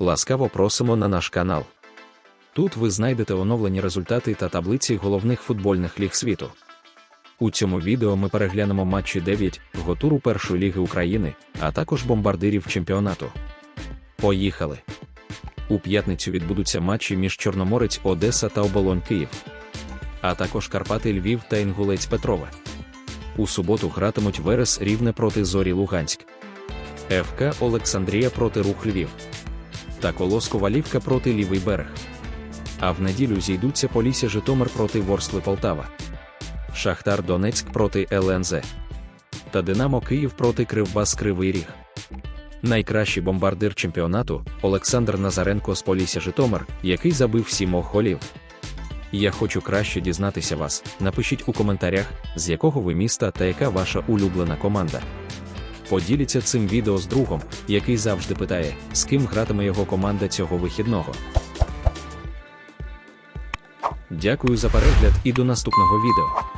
Ласкаво просимо на наш канал. Тут ви знайдете оновлені результати та таблиці головних футбольних ліг світу. У цьому відео ми переглянемо матчі 9 го туру першої ліги України, а також бомбардирів чемпіонату. Поїхали! У п'ятницю відбудуться матчі між Чорноморець Одеса та Оболонь Київ, а також Карпати Львів та Інгулець Петрове. У суботу гратимуть Верес Рівне проти Зорі Луганськ, ФК Олександрія проти Рух Львів та Колос Ковалівка проти Лівий берег. А в неділю зійдуться Полісся Житомир проти Ворскли Полтава, Шахтар Донецьк проти ЛНЗ та Динамо Київ проти Кривбас Кривий Ріг. Найкращий бомбардир чемпіонату Олександр Назаренко з Полісся Житомир, який забив сімох голів. Я хочу краще дізнатися вас. Напишіть у коментарях, з якого ви міста та яка ваша улюблена команда. Поділіться цим відео з другом, який завжди питає, з ким гратиме його команда цього вихідного. Дякую за перегляд і до наступного відео.